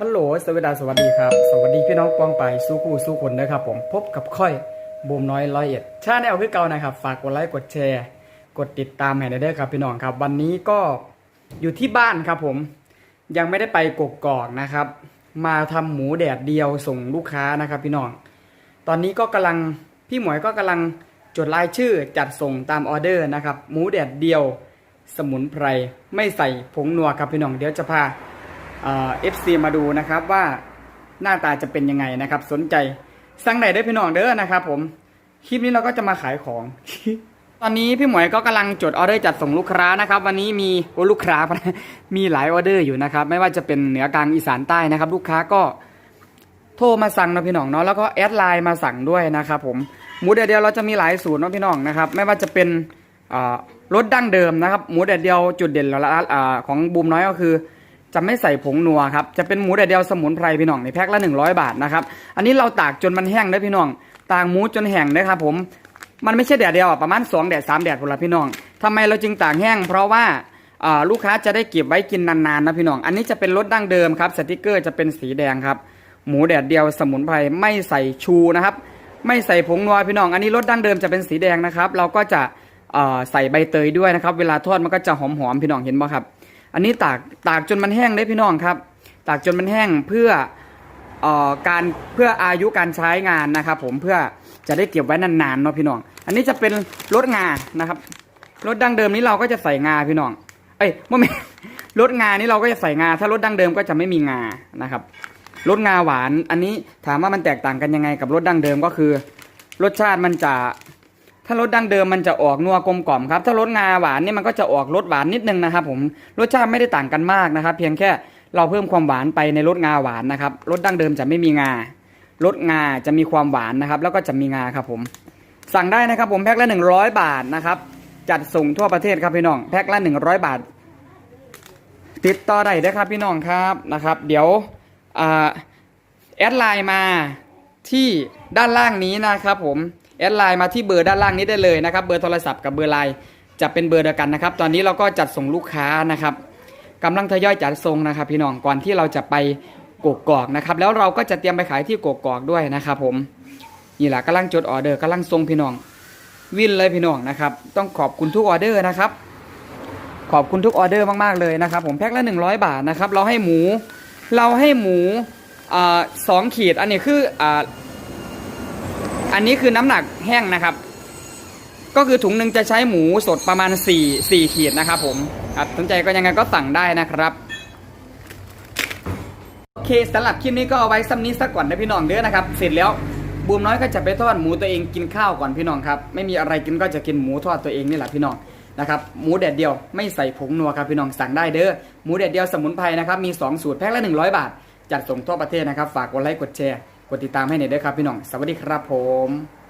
ฮัลโหลสวัสดีสวัสดีครับ สวัสดีพี่น้องปองไปสู้คู่สู้คนนะครับผมพบกับค่อยบูมน้อยร้อยเอ็ดชาแนลคือเก่านะครับ ฝากกดไลค์กดแชร์ กดติดตามให้หน่อยเด้อครับพี่น้องครับ วันนี้ก็อยู่ที่บ้านครับผม ยังไม่ได้ไปกกอกนะครับ มาทำหมูแดดเดียวส่งลูกค้านะครับพี่น้อง ตอนนี้ก็กำลังพี่หมวยก็กำลังจดรายชื่อจัดส่งตามออเดอร์นะครับหมูแดดเดียว สมุนไพรไม่ใส่ผงนัวครับพี่น้องเดี๋ยวจะพา เอฟซีมาดูนะครับว่าหน้าตาจะเป็นยังไงนะครับ สนใจสั่งไหนได้พี่น้องเด้อนะครับผมคลิปนี้เราก็จะมาขายของ ตอนนี้พี่หมวยก็กำลังจดออเดอร์จัดส่งลูกค้านะครับ วันนี้มีโอ้ลูกค้ามีหลายออเดอร์อยู่นะครับ ไม่ว่าจะเป็นเหนือกลางอีสานใต้นะครับ ลูกค้าก็โทรมาสั่งนะพี่น้องเนาะแล้วก็แอดไลน์มาสั่งด้วยนะครับผมหมูแดดเดียวเราจะมีหลายสูตรนะพี่น้องนะครับ ไม่ว่าจะเป็นรสดั้งเดิมนะครับ หมูแดดเดียวจุดเด่นแล้วอ่าของบูมน้อยก็คือ จะไม่ใส่ผงนัวครับ จะเป็นหมูแดดเดียวสมุนไพรพี่น้องในแพ็คละ 100 บาทนะครับ อันนี้เราตากจนมันแห้งได้พี่น้อง ตากหมูจนแห้งนะครับผม มันไม่ใช่แดดเดียวประมาณ 2 แดด 3 แดดพอละพี่น้องทำไมเราจึงตากแห้ง เพราะว่าลูกค้าจะได้เก็บไว้กินนานๆนะพี่น้อง อันนี้จะเป็นรสดั้งเดิมครับ สติกเกอร์จะเป็นสีแดงครับ หมูแดดเดียวสมุนไพรไม่ใส่ชูนะครับ ไม่ใส่ผงนัวพี่น้อง อันนี้รสดั้งเดิมจะเป็นสีแดงนะครับ เราก็จะใส่ใบเตยด้วยนะครับ เวลาทอดมันก็จะหอมๆพี่น้องเห็นบ่ครับ อันนี้ตากตากจนมันแห้งได้พี่น้องครับ ตากจนมันแห้งเพื่อออการเพื่ออายุการใช้งานนะครับ ผมเพื่อจะได้เก็บไว้นานๆเนาะพี่น้อง อันนี้จะเป็นรสงานะครับรสดั้งเดิมนี้เราก็จะใส่งาพี่น้อง เอ้ยโมเมนรสงานี่เราก็จะใส่งา ถ้ารสดั้งเดิมก็จะไม่มีงานะครับรสงาหวาน อันนี้ถามว่ามันแตกต่างกันยังไงกับรสดั้งเดิมก็คือ รสชาติมันจะ ถ้ารสดั้งเดิมมันจะออกนัวกลมกล่อมครับ ถ้ารสงาหวานนี่มันก็จะออกรสหวานนิดนึงนะครับผม รสชาติไม่ได้ต่างกันมากนะครับ เพียงแค่เราเพิ่มความหวานไปในรสงาหวานนะครับ รสดั้งเดิมจะไม่มีงา รสงาจะมีความหวานนะครับ แล้วก็จะมีงาครับผม สั่งได้นะครับผมแพ็คละ 100 บาทนะครับ จัดส่งทั่วประเทศครับพี่น้อง แพ็คละ 100 บาท ติดต่อได้เด้ครับพี่น้องครับนะครับ เดี๋ยวอแอดไลน์มาที่ด้านล่างนี้นะครับผม แอดไลน์มาที่เบอร์ด้านล่างนี้ได้เลยนะครับ เบอร์โทรศัพท์กับเบอร์ไลน์จะเป็นเบอร์เดียวกันนะครับ ตอนนี้เราก็จัดส่งลูกค้านะครับกำลังทยอยจัดส่งนะครับ พี่น้องก่อนที่เราจะไปกกอกนะครับ แล้วเราก็จะเตรียมไปขายที่กกอกด้วยนะครับ ผมนี่แหละกำลังจดออเดอร์กำลังส่งพี่น้อง วินเลยพี่น้องนะครับ ต้องขอบคุณทุกออเดอร์นะครับ ขอบคุณทุกออเดอร์มากๆเลยนะครับ ผมแพ็คละ100 บาทนะครับ เราให้หมู เราให้หมูสองขีดอันนี้คืออ่า อันนี้คือน้ำหนักแห้งนะครับ ก็คือถุงหนึ่งจะใช้หมูสดประมาณ 4 4 ขีดนะครับผมครับสนใจก็ยังไงก็สั่งได้นะครับโอเคสำหรับคลิปนี้ก็เอาไว้ซ้ำนี้สักก่อนนะพี่น้องเด้อนะครับ เสร็จแล้วบูมน้อยก็จะไปทอดหมูตัวเองกินข้าวก่อนพี่น้องครับ ไม่มีอะไรกินก็จะกินหมูทอดตัวเองนี่แหละพี่น้องนะครับหมูแดดเดียวไม่ใส่ผงนัวครับพี่น้องสั่งได้เด้อหมูแดดเดียวสมุนไพรนะครับมี 2 สูตรแพ็คละ100 บาท จัดส่งทั่วประเทศนะครับ ฝากกดไลค์กดแชร์ กดติดตามให้หน่อยด้อครับพี่น้อง สวัสดีครับผม